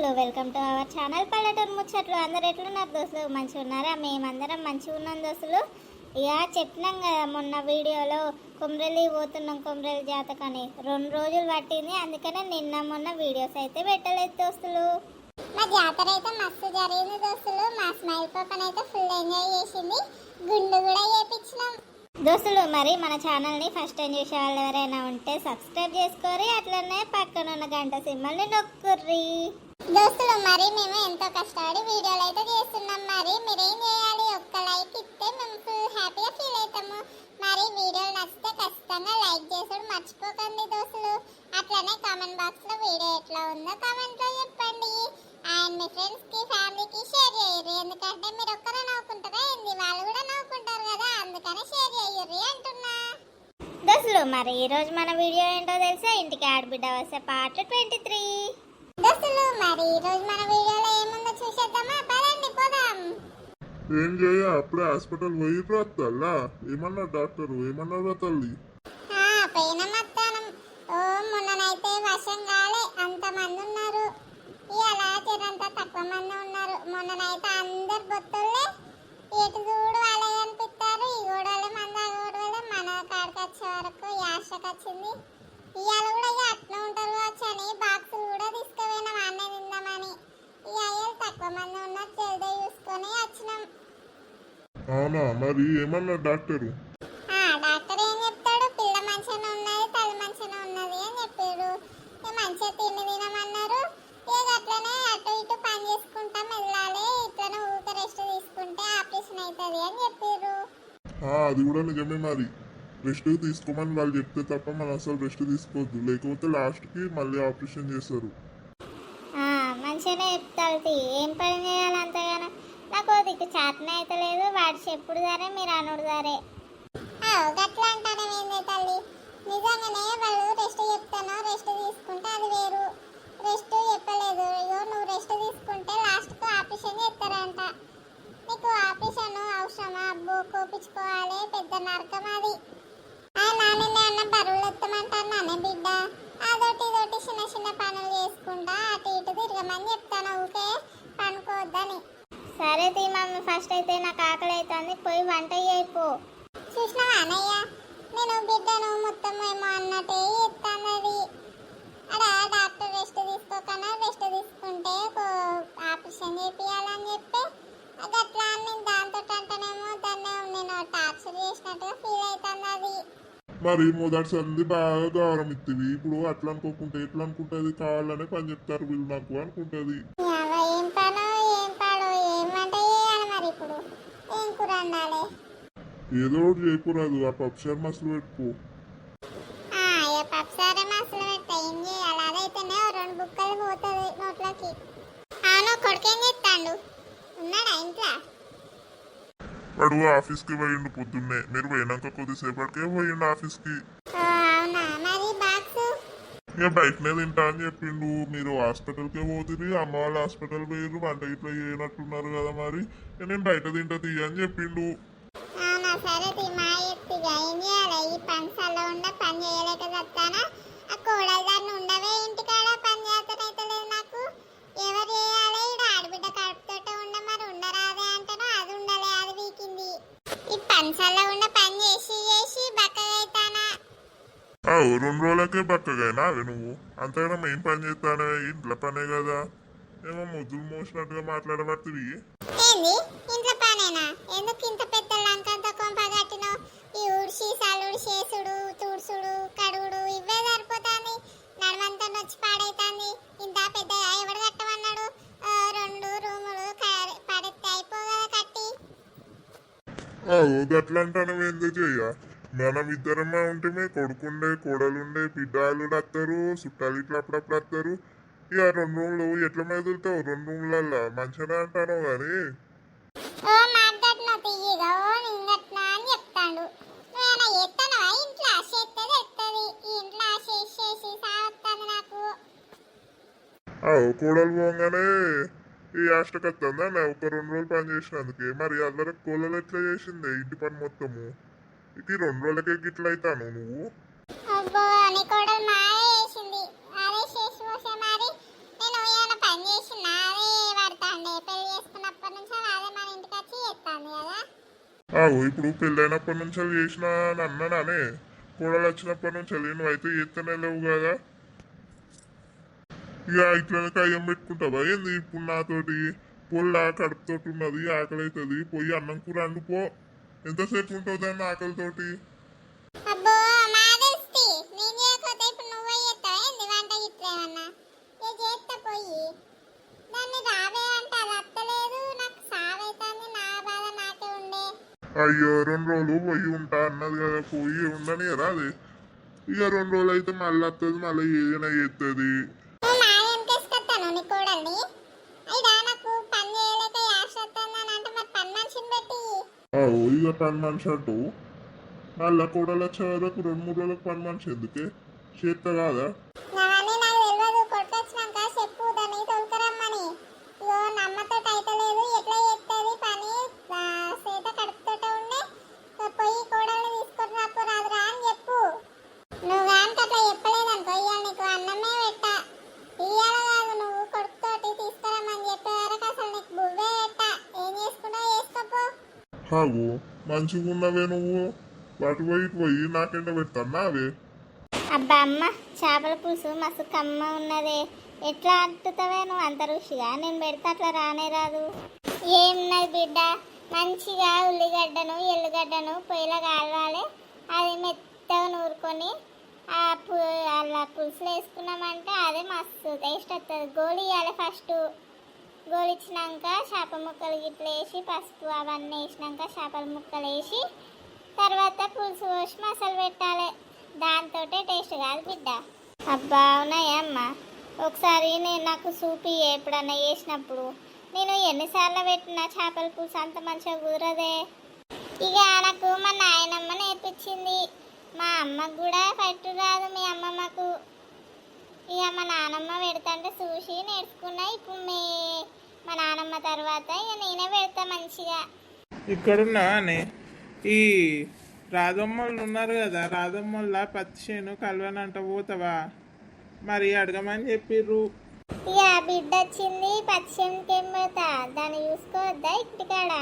దోస్తులు welcome to our channel పల్లెటూరు ముచ్చట్లు. అందరు ఎట్లున్నారు దోస్తులు? మంచిగా ఉన్నారా? మేమందరం మంచిగా ఉన్నాం దోస్తులు. ఇక చెప్పినాం కదా మొన్న వీడియోలో కొమరలి పోతున్నాం కొమరలి జాతకని. రెండు రోజులు పట్టింది అందుకనే నిన్న మొన్న వీడియోస్ అయితే పెట్టలేదు దోస్తులు. మా జాతర అయితే మస్తు జరిగింది దోస్తులు. మా స్మైల్ పాపన్ అయితే ఫుల్ ఎంజాయ్ చేసింది. గుండు కూడా చేపించినాం. దోస్తులు మరి మన ఛానల్ని ఫస్ట్ టైం చూసే వాళ్ళు ఎవరైనా ఉంటే సబ్స్క్రైబ్ చేసుకోరి అట్లనే పక్కన ఉన్న గంట సింబల్ని నొక్కుర్రి. దోస్తులు మరి మేము ఎంతో కష్టపడి వీడియోలు అయితే చేస్తున్నాం మరి మీరేం చేయాలి? ఒక్క లైక్ ఇస్తే మేము ఫుల్ హ్యాపీగా ఫీల్ అవుతాము. మరి వీడియోలు నచ్చితే ఖచ్చితంగా లైక్ చేసుడు మర్చిపోకండి దోస్తులు. అట్లనే కామెంట్ బాక్స్లో వీడియో ఎట్లా ఉందో కామెంట్లో చెప్పండి. అండ్ మీ ఫ్రెండ్స్కి ఫ్యామిలీకి షేర్ చేయరు ఎందుకంటే మీరు ఒక్కరే నవ్వుకుంటారా? ఏంది? వాళ్ళు కూడా నవ్వుకుంటారు కదా. అందుకని షేర్ చేయరు అంటున్నా. దోస్తులు మరి ఈరోజు మన వీడియో ఏంటో తెలుసా? ఇంటికి ఆడబిడ్డ వస్తే పార్ట్ ట్వంటీ త్రీ దోస్తులు మరి ఈ రోజు మన వీడియోలో ఏముందో చూసేద్దామా? పదండి పోదాం. ఏం చేయ? అప్పుడే హాస్పిటల్ పోయి రాత్తల్లా ఏమన్నా డాక్టర్? ఏమన్నారా తల్లి? ఆ, పోయిన మధ్యాహ్నం. ఓ మొన్ననైతే వర్షం కాలే అంత మంది ఉన్నారు. ఇవాళ జరంతా తక్కువ మంది ఉన్నారు. మొన్ననైతే అందరు బొత్తుల్లే ఎటు చూడు వాళ్ళే కనిపిస్తారు ఈ గోడవలే మంది ఆ గోడవలే మన కాడికి వచ్చే వరకు యాషకు వచ్చింది ఇవాళ కూడా ఇక అట్లా ఉంటారు కావచ్చు అని. బాక్సులు కూడా తీసుకుపోయినాం అన్నే తిందామని. ఇక తక్కువ మంది ఉన్నారు జల్దీ చూసుకొని వచ్చినాం. అవునా? మరి ఏమన్నా డాక్టరు? ఆ డాక్టర్ ఏం చెప్తాడు? పిల్ల మంచిగానే ఉన్నది తల్లి మంచిగానే ఉన్నది అని చెప్పాడు. ఇక మంచిగా తిండి తినమన్నారు. ఇక అట్లనే అటు ఇటు పని చేసుకుంటాం వెళ్ళాలి. ఇట్లనే ఊరికే రెస్ట్ తీసుకుంటే ఆపరేషన్ అవుతుంది అని చెప్పారు. ఆ, అది కూడా నిజమే మరి. రెస్ట్ తీసుకోమని వాళ్ళు చెప్తే తప్ప మనం అసలు రెస్ట్ తీసుకోవద్దు. లేకపోతే లాస్ట్కి మళ్ళీ ఆపరేషన్ చేస్తారు. ఆ, మంచిగానే చెప్తారు. ఏం పని చేయాలి అంతగానో? నాకు దిక్కు చేతనే అయితే లేదు వాడు చెప్పుడు సరే మీరు అనుడు సరే ఆ, గట్లా అంటాను ఏంది తల్లి నిజంగానే వాళ్ళు రెస్ట్ చెప్తాను రెస్ట్ తీసుకుంటే అది వేరు రెస్ట్ చెప్పలేదు అయ్యో నువ్వు రెస్ట్ తీసుకుంటే లాస్ట్కు ఆపరేషన్ చేస్తారంట నీకు ఆపరేషన్ అవసరమా అబ్బో కోపించుకోవాలి పెద్ద నరకం అది ఆ నాన్న అన్న బరువులు ఎత్తమంటాను నాన్న బిడ్డ అదొటి ఇదొటి చిన్న చిన్న పనులు చేసుకుంటా అటు ఇటు తిరగమని చెప్తాను ఊకే పనుకోవద్దని సరే తీ మమ్మీ ఫస్ట్ అయితే నాకు ఆకలి అవుతుంది పోయి వంట అయిపో చూసినావా అన్నయ్య? నేను బిడ్డను మొత్తం ఏమో అన్నట్టే ఎత్తన్నది అడ డాక్టర్ రెస్ట్ తీసుకోకన్నా రెస్ట్ తీసుకుంటే ఆపరేషన్ చేపియాలని చెప్పి. అట్లా నేను దాంతో అంటేనేమో దాన్ని నేను టార్చర్ చేసినట్టుగా ఫీల్ అవుతుంది అది మరి మొదటిసారి బాగా గౌరవం ఇస్తుంది ఇప్పుడు అట్లా అనుకోకుంటే ఎట్లా అనుకుంటుంది? కావాలనే పని చెప్తారు వీళ్ళు నాకు అనుకుంటుంది ఇవాళ ఏం పనో ఏం పాడో ఏం వంట చేయాలి మరి ఇప్పుడు ఏం కూర వండాలి ఏదో ఒకటి చేయకూడదు ఆ పప్పు మసలు పెట్టుకో పప్పుసారే మసలు పెట్ట. ఏం చేయాలి? అదైతేనే ఓ రెండు బుక్కలు పోతుంది నోట్లోకి. అవును కొడుకేం చెప్తాండు ఉన్నాడా ఇంట్లో? వాడు ఆఫీస్కి పోయిండు పొద్దున్నే. మీరు పోయినాక కొద్దిసేపటికే పోయిండు ఆఫీస్కి. ఇక బయటనే తింటా అని చెప్పిండు. మీరు హాస్పిటల్కే పోతుంది అమ్మ వాళ్ళు హాస్పిటల్ పోయారు వంట ఇట్లా చేయనట్టున్నారు కదా మరి. నేను బయట తింటా తీయ అని చెప్పిండు. సరే తీ మా ఎత్తిగా. ఏం చేయాలి? ఈ పంచాల్లో ఉండ పని చేయలేక చెప్తానా ఆ కోడలు దాన్ని ఉండవే ఇంటికాడ? పని చేతనైతే లేదు నాకు. ఎవరు చేయాలి? ఈడ ఆడబిడ్డ కడుపుతోటే ఉండ మరి ఉండరాదే అంటాను అది ఉండలే అది వీకింది. ఈ పంచాల్లో ఉండ పని చేసి చేసి బక్కగా అవుతానా రెండు రోజులకే బక్కగైనా అవి నువ్వు. అంతగానో ఏం పని చేస్తానే ఇంట్లో పనే కదా. ఏమో ముద్దులు మోసినట్టుగా మాట్లాడబడుతుంది ఏంది? ఇంట్లో పనేనా? ఎందుకు ఇంత చేసుడు తుడుసుడు కడుగుడు ఇవే సరిపోతాంది. నడమంతా నొచ్చి పాడైతుంది. ఇంత పెద్ద ఎవడు కట్టమన్నాడు? రెండు రూములు పడితే అయిపోగదా కట్టి. గట్లా అంటాను ఏందో చెయ్య? మనం ఇద్దరమ్మా ఉంటే కొడుకుండే కోడలుండే బిడ్డాలు వస్తారు చుట్టాలు ఇట్లా అప్పుడప్పుడు వస్తారు ఇక రెండు రూములు ఎట్లా మెదులుతావు? రెండు రూములల్లో? మంచిగా అంటాను కానీ కోడలు పోగానే ఈ అష్టకత్తందా ఒక రెండు రోజులు పని చేసినందుకే మరి అందరం కోడలు ఎట్లా చేసిందే ఇంటి పని మొత్తము? ఇది రెండు రోజులకే గిట్ల అవుతాను నువ్వు? ఇప్పుడు పెళ్ళైనప్పటి నుంచి చేసిన అన్నానే కూడలు వచ్చినప్పటి నుంచి. నువ్వు అయితే ఎత్తనే లేవు కదా. ఇక ఇట్లనే కయ్యం పెట్టుకుంటావా? ఏంది ఇప్పుడు నాతోటి పొల్ల కడుపుతోటి ఉన్నది ఆకలి అవుతుంది పోయి అన్నం కూర వండుకో. ఎంతసేపు ఉంటుంది అన్న ఆకలితోటి? అయ్యో రెండు రోజులు పోయి ఉంటా అన్నది కదా. పోయి ఉండని కదా అది? ఇక రెండు రోజులు అయితే మళ్ళీ వస్తుంది మళ్ళీ ఏదైనా చేస్తుంది అండి? కోడల్ని అయినా నాకు పని చేయలేక యాష వస్తుందని అంటే మరి పని మనిషిని పెట్టి ఇక పని మనిషి అంటూ నల్ల కోడల వచ్చే రెండు మూడు రోజులకు పని మనిషి ఎందుకే? చేత కాదా అవన్నీ నాకు తెలియదు కొట్టుకొచ్చినాక చెప్పు దాన్ని తోలుకరమ్మని ఇగో నమ్మతో అయితలేదు ఎట్లా చేస్తుంది పని ఆ, సీత కడుపుతోట ఉండే ఇక పోయి కోడల్ని తీసుకొని రాపో రాదురా అని చెప్పు నువ్వు కనుక అట్లా చెప్పలేదనుకో ఇవాళ నీకు అన్నమే పెట్ట ఇవాళ కాదు నువ్వు కొడుకుతోటి తీసుకురమ్మని చెప్పే వరకు అసలు నీకు బువ్వే పెట్ట ఏం చేసుకుంటావు చేసుకోపో హాగు మంచిగా ఉన్నవే నువ్వు. అటు పోయి పోయి నాకెండ పెడతాను అవే అబ్బా అమ్మ చేపల పులుసు మస్తు కమ్మ ఉన్నదే. ఎట్లా అంటుతావే నువ్వు అంత రుచిగా? నేను పెడితే అట్లా రానే రాదు. ఏమున్నది బిడ్డ? మంచిగా ఉల్లిగడ్డను ఎల్లుగడ్డను పొయ్యిలో కాలవాలి అది మెత్తగా నూరుకొని ఆ పు అలా పులుసులో వేసుకున్నామంటే అదే మస్తు టేస్ట్ వస్తుంది గోళీ ఇవ్వాలి ఫస్ట్ గోలిచ్చినాక చేప ముక్కలు గిట్లా వేసి పసుపు అవన్నీ వేసినాక చేపల ముక్కలు వేసి తర్వాత పులుసు పోసి మసాలా పెట్టాలి. దాంతో టేస్ట్ కాదు బిడ్డ. అబ్బా అవునాయమ్మ ఒకసారి నేను నాకు సూపి ఎప్పుడన్నా వేసినప్పుడు నేను ఎన్నిసార్లు పెట్టినా చేపల పులుసు అంత మంచిగా కుదరదే. ఇక నాకు మా నాయనమ్మ నేర్పించింది. మా అమ్మకు కూడా పట్టు రాదు మీ అమ్మమ్మకు. ఇక మా నానమ్మ పెడతంటే చూసి నేర్చుకున్నా. ఇప్పుడు మే మా నానమ్మ తర్వాత ఇక నేనే పెడతా మంచిగా. ఇక్కడున్నావానే ఈ రాధమ్మలు ఉన్నారు కదా రాధమ్మల పత్తి చేను కలవనంట పోతావా? మరి అడగమని చెప్పిర్రు. ఇక బిడ్డ వచ్చింది పచ్చిమికి ఏం పోతా? దాన్ని చూసుకోవద్దా ఇంటికాడ?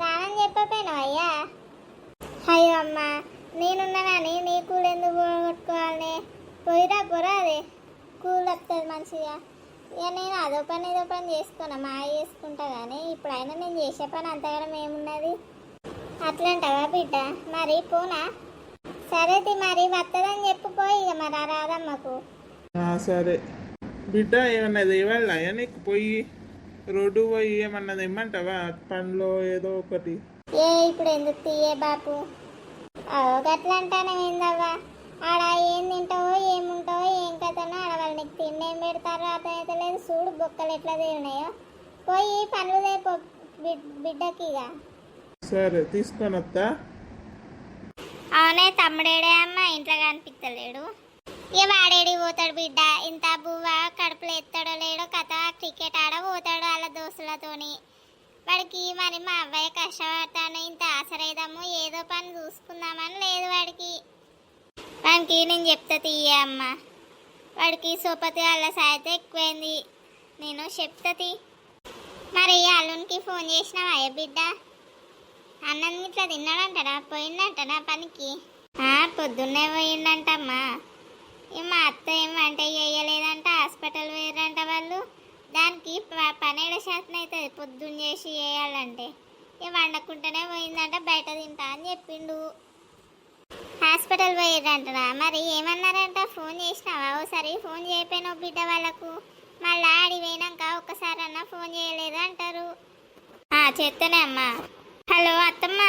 రానని చెప్పపోయాను అయ్యా? అయ్యో అమ్మ నేనున్నానని నీ కూలు ఎందుకు పోగొట్టుకోవాలి పోయిరా పోరా అదే. కూల్ వస్తుంది మంచిగా. ఇక నేను అదో పని ఏదో పని చేసుకున్నా. మా చేసుకుంటా కానీ ఇప్పుడైనా నేను చేసే పని అంతగానం ఏమున్నది? అట్లంటావా బిడ్డ? మరి పోనా? సరే తి మరి వస్తుందని చెప్పుపోయి ఇక మరి రాదమ్మకు. సరే. బిడ్డ ఏమన్నా తేవాళ్ళా నీకు పోయి రోడ్డు పోయి ఏమన్నా తెమ్మంటావా? పండ్లో ఏదో ఒకటి. ఏ ఇప్పుడు ఎందుకు తీయే బాపు? గట్లా అంటానే ఏందవ్వా ఆడ ఏం తింటావో ఏముంటావో ఏం కథనో ఆడ వాళ్ళు నీకు తిండి ఏం పెడతారో అర్థమైతే లేదు చూడు బొక్కలు ఎట్లా తిన్నాయో పోయి పనులు రేపు బిడ్డకి ఇక సరే తీసుకొని వస్తా అవునే తమ్ముడేడే అమ్మ ఇంట్లో కనిపించలేడు ఇక వాడేడి పోతాడు బిడ్డ. ఇంత బువ్వ కడుపులో ఎత్తాడో లేడో కథ క్రికెట్ ఆడ పోతాడు వాళ్ళ దోస్తులతోని. వాడికి మరి మా అబ్బాయి కష్టపడతాను ఇంత ఆసరైదాము ఏదో పని చూసుకుందామని లేదు వాడికి. వానికి నేను చెప్తా తీయ అమ్మ. వాడికి సోపతి వాళ్ళ సాయితే ఎక్కువైంది. నేను చెప్తాది మరి అల్లునికి ఫోన్ చేసినావా ఏ బిడ్డ? అన్నం ఇట్లా తిన్నాడంటనా? పోయిందంటనా పనికి? పొద్దున్నే పోయిందంటమ్మా. ఈ మా అత్త ఏం వంట చేయలేదంట? హాస్పిటల్ పోయారంట వాళ్ళు. దానికి ప- పన్నెండు శాతం అవుతుంది పొద్దున్న చేసి చేయాలంటే. ఇక వండకుండానే పోయిందంట బయట తింటా అని చెప్పిండు. హాస్పిటల్ పోయారంటనా మరి ఏమన్నారంట? ఫోన్ చేసినావా? ఓసారి ఫోన్ చేయపోయినావు బిడ్డ వాళ్ళకు. మళ్ళీ ఆడి పోయినాక ఒక్కసారన్నా ఫోన్ చేయలేదు అంటారు. ఆ, చేస్తానే అమ్మా. హలో అత్తమ్మ.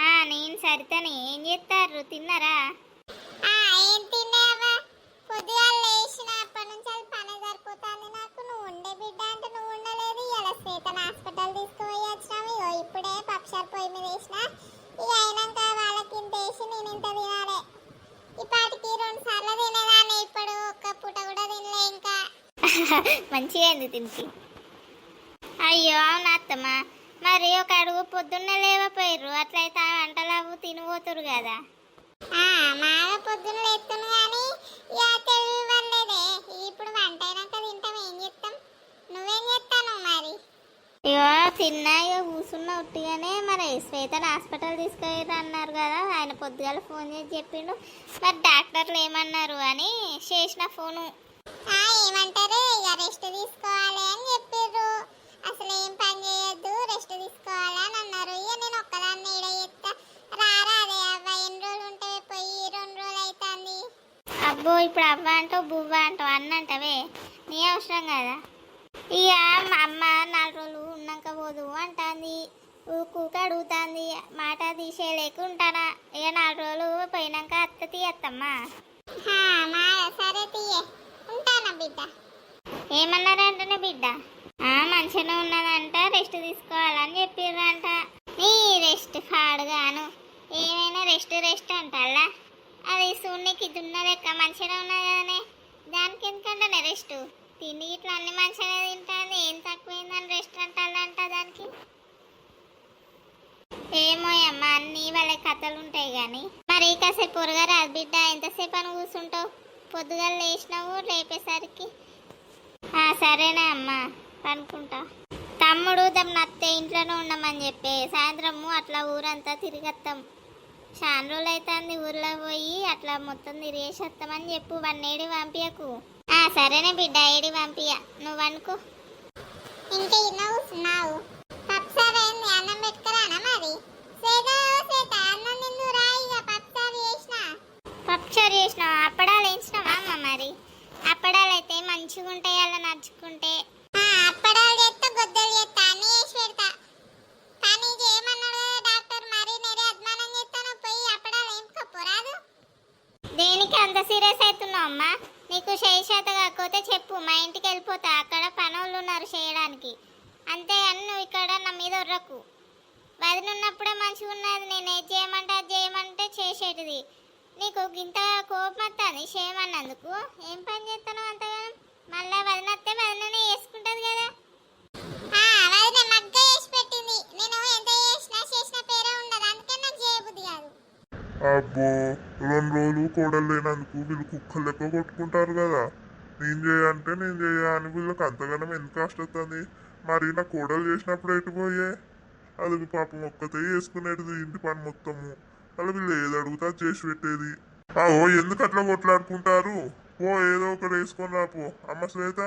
ఆ, నేను సరితని. ఏం చేస్తారు తిన్నారా? ఆ, ఏం తిన్నావా? పొద్దుగాల లేచినప్పటి నుంచి అది పని సరిపోతుంది నాకు. నువ్వు ఉండే బిడ్డ అంటే నువ్వు ఉండలేదు. ఇలా శ్వేతను హాస్పిటల్ తీసుకుపోయి వచ్చినావు ఇగో ఇప్పుడే పక్షాలు పొయ్యి మీద వేసిన. ఇక అయినాక వేసి నేను ఇంత తినాలి ఇప్పటికి రెండు సార్లు తినేదాన్ని ఇప్పుడు ఒక్క పూట కూడా తినలే ఇంకా. మంచిగా అయింది తింటి. అయ్యో అవునా అత్తమ్మ? మరి ఒక అడుగు పొద్దున్నే లేవపోయారు అట్లయితే ఆ వంటలు తినిపోతురు కదా. మాగా పొద్దున్న లేస్తాను కానీ ఇక తెలివి వల్లేదే ఇప్పుడు వంట అయినాక తింటాం ఏం చేస్తాం నువ్వేం చేస్తాను మరి ఇగో చిన్న ఇక కూర్చున్న ఉట్టిగానే మరి శ్వేతను హాస్పిటల్ తీసుకెళ్ళి అన్నారు కదా. ఆయన పొద్దుగాల ఫోన్ చేసి చెప్పిండు. మరి డాక్టర్లు ఏమన్నారు అని చేసిన ఫోను. ఏమంటారు? ఇక రెస్ట్ తీసుకోవాలి అని చెప్పిర్రు. అసలు ఏం పని చేయొద్దు రెస్ట్ తీసుకోవాలి అని అన్నారు. ఇక నేను ఒక్కదాన్ని ఈడ చెప్తా రారా అదే అవ్వ ఎన్ని రోజులు ఉంటే పోయి రెండు రోజులు అవుతుంది అబ్బో ఇప్పుడు అవ్వ అంటావు బువ్వ అంటావు అన్న అంటవే నీ అవసరం కదా. ఇక మా అమ్మ నాలుగు రోజులు పోదు అంటాంది ఊకూక అడుగుతాంది మాట తీసేయలేకుంటానా ఇక నాలుగు రోజులు పోయినాక అత్త తీయత్తమ్మా. సరే తీయే. ఉంటానా బిడ్డ? ఏమన్నారంటనే బిడ్డ? ఆ మంచిగానే ఉన్నదంట రెస్ట్ తీసుకోవాలని చెప్పిర్రంట. నీ రెస్ట్ పాడుగాను. ఏమైనా రెస్ట్ రెస్ట్ అంటల్లా? అది సూర్యునికి దున్న లెక్క మంచిగానే ఉన్నది కదనే. దానికి ఎందుకంటే రెస్ట్? తిండి ఇట్లా అన్ని మంచిగానే తింటాను ఏం తక్కువైందని రెస్టారెంట్ అంట దానికి? ఏమో అమ్మ అన్ని వాళ్ళ కథలు ఉంటాయి కానీ మరి కాసేపు పొరగా రాదు బిడ్డ ఎంతసేపు అని కూర్చుంటావు? పొద్దుగా లేచినావు లేపేసరికి? ఆ, సరేనే అమ్మా పనుకుంటా. తమ్ముడు తమ నత్తే ఇంట్లోనే ఉండమని చెప్పి. సాయంత్రము అట్లా ఊరంతా తిరిగేస్తాం చాలా రోజులు అవుతుంది ఊర్లో పోయి అట్లా మొత్తం తిరిగేసి వస్తామని చెప్పు. వన్నేడు పంపించకు సరేనే బిడ్డ ఏడి పంపియ నువ్వు అనుకో. ఇంకా ఇన్న కూర్చున్నావు పప్పుసారి ఏంది? అన్నం పెట్టుకురానా మరి? సేగా ఓ శ్వేత అన్నం నిన్ను రాయి ఇక పప్పుసారి చేసిన పప్పుచారు చేసినావా అప్పడాలు వేయించినావా అమ్మ మరి అప్పడాలు అయితే మంచిగా ఉంటాయి అలా నడుచుకుంటే ఆ, అప్పడాలు చేస్తా గొద్దలు చేస్తా అన్ని చేసి పెడతా కానీ చేయమన్నాడు కదా డాక్టర్ మరి నేనే అద్మానం చేస్తాను పోయి అప్పడాలు ఏం కప్పురాదు దేనికి అంత సీరియస్ అవుతున్నావు అమ్మా నీకు చేత కాకపోతే చెప్పు మా ఇంటికి వెళ్ళిపోతా అక్కడ పనులు ఉన్నారు చేయడానికి అంతేగాని నువ్వు ఇక్కడ నా మీద ఉర్రకు వదిన ఉన్నప్పుడే మంచిగా ఉన్నది నేను ఏది చేయమంటే అది చేయమంటే చేసేటిది. నీకు ఇంత కోపం వస్తుంది చేయమన్నందుకు? ఏం పని చేస్తాను అంతగానం? మళ్ళీ వదిన వస్తే వదిననే వేసుకుంటుంది కదా. ఆ, వదిన మగ్గ చేసి పెట్టింది. నేను ఎంత చేసినా చేసిన పేరే ఉండదు. అందుకే నాకు చేయబుద్ధి కాదు. అబ్బో రెండు రోజులు కోడలు లేనందుకు వీళ్ళు కుక్కలు లెక్క కొట్టుకుంటారు కదా. నేను చేయంటే నేను చేయ అని వీళ్ళకి అంతగానం ఎందుకు వస్తుంది మరి నా కోడలు చేసినప్పుడు ఎటు పోయే? అది పాపం ఒక్కతే వేసుకునేటిది ఇంటి పని మొత్తము. అలా ఏది అడుగుతా చేసి పెట్టేది. ఆ ఓ ఎందుకు అట్లా కొట్లాడుకుంటారు? ఓ ఏదో ఒకటి వేసుకొని రాపో అమ్మ శ్వేత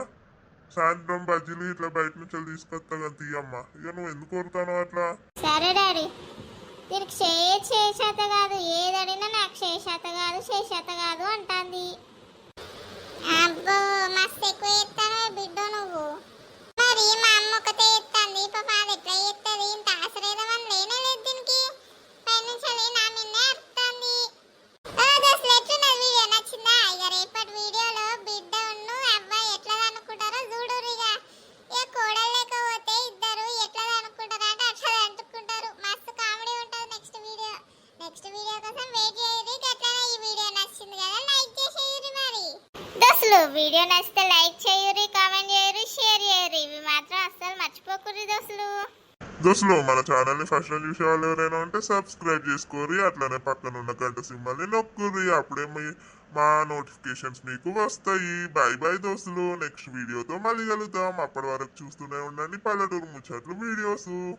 సాయంత్రం బజ్జీలు ఇట్లా బయట నుంచి తీసుకొస్తా కదా తీయమ్మ ఇక నువ్వు ఎందుకు కొడతాను అట్లా? సరే డాడీ. దీనికి చేయ చేసేత కాదు. ఏదడినా నాకు చేసేత కాదు చేసేత కాదు అంటాంది. అబ్బో మస్తు వీడియో నచ్చితే లైక్ చేయరు కామెంట్ చేయరు షేర్ చేయరు ఇవి మాత్రం అస్సలు మర్చిపోకూడదు దోస్తులు. దోస్తులు మన ఛానల్ని ఫస్ట్ టైం చూసే వాళ్ళు ఎవరైనా ఉంటే సబ్స్క్రైబ్ చేసుకోరి అట్లనే పక్కన ఉన్న గంట సింబల్ని నొక్కురి అప్పుడే మీ- మా నోటిఫికేషన్స్ మీకు వస్తాయి. బై బై దోస్తులు. నెక్స్ట్ వీడియోతో మళ్ళీ కలుద్దాం. అప్పటి వరకు చూస్తూనే ఉండండి. పల్లెటూరు ముచ్చట్లు వీడియోస్.